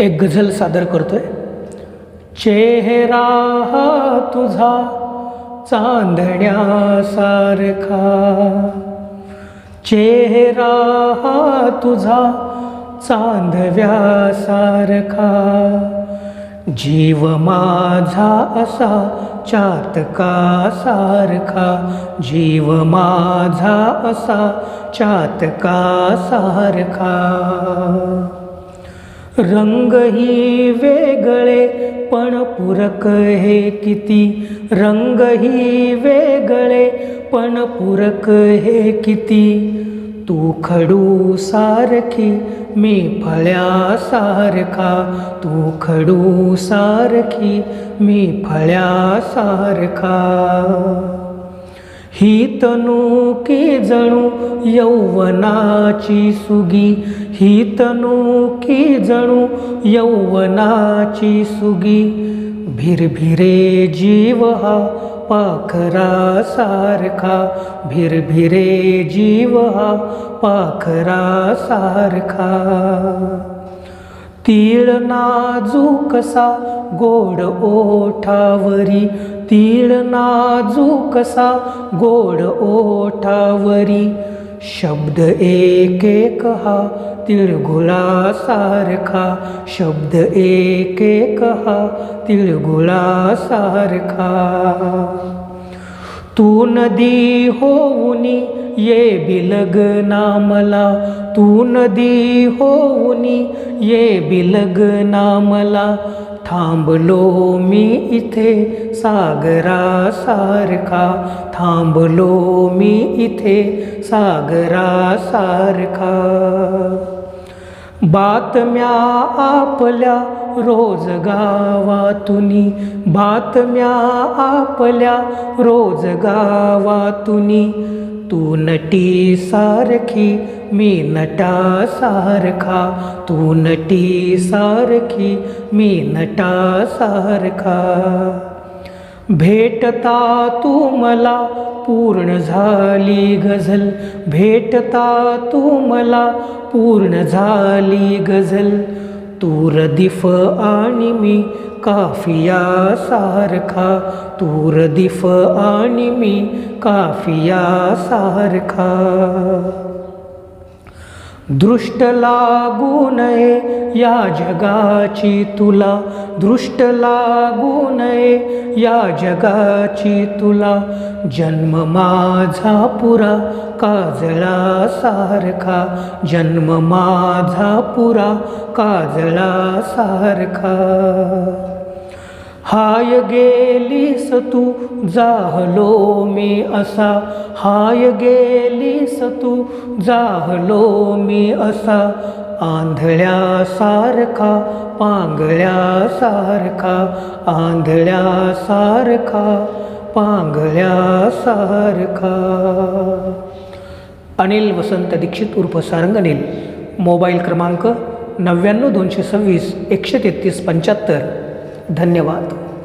एक गझल सादर करतोय. चेहरा हा तुझा चांदण्यासारखा. चेहरा हा तुझा चांदव्यासारखा. जीव माझा असा चातकासारखा. जीव माझा असा चातकासारखा. रंगही वेगळे पण पूरक हे किती? रंगही वेगळे पण पूरक हे किती? तू खडू सारखी मी फळ्यासारखा तू खडू सारखी मी फळ्यासारखा ही तनू जणू यौवनाची सुगी. ही तनू जणू यौवनाची सुगी. भिरभिरे जीव हा पाखरा सारखा भिरभिरे जीव हा पाखरा सारखा तीळ नाजूकसा गोड ओठावरी. तीळ नाजूकसा गोड ओठावरी. शब्द एक एक हा तिळगुळासारखा. शब्द एक एक हा तिळगुळासारखा. तू नदी होऊनी ये बिलगना मला तू नदी होऊनी. ये बिलगना मला थांबलो मी इथे सागरासारखा. थांबलो मी इथे सागरासारखा. बातम्या आपल्या रोज गावातुनी बातम्या आपल्या. रोज गावातुनी तू नटी सारखी मी नटा सारखा तू नटी सारखी मी नटा सारखा भेटता तू मला पूर्ण झाली गझल. भेटता तू मला पूर्ण झाली गझल. तू रदीफ आणि मी काफिया सारखा. तू रदीफ आणि मी काफिया सारखा. दृष्ट लागू नये या जगाची तुला. दृष्ट लागू नये या जगाची तुला. जन्म माझा पुरा काजळा सारखा. जन्म माझा पुरा काजळा सारखा. हाय गेलीस तू जाहलो मी असा. हाय गेलीस तू जाहलो मी असा. आंधळ्यासारखा पांगळ्यासारखा आंधळ्यासारखा पांगळ्यासारखा. अनिल वसंत दीक्षित उर्फ सारंग अनिल. मोबाईल क्रमांक नव्याण्णव दोनशे सव्वीस एकशे तेहतीस पंच्याहत्तर. धन्यवाद.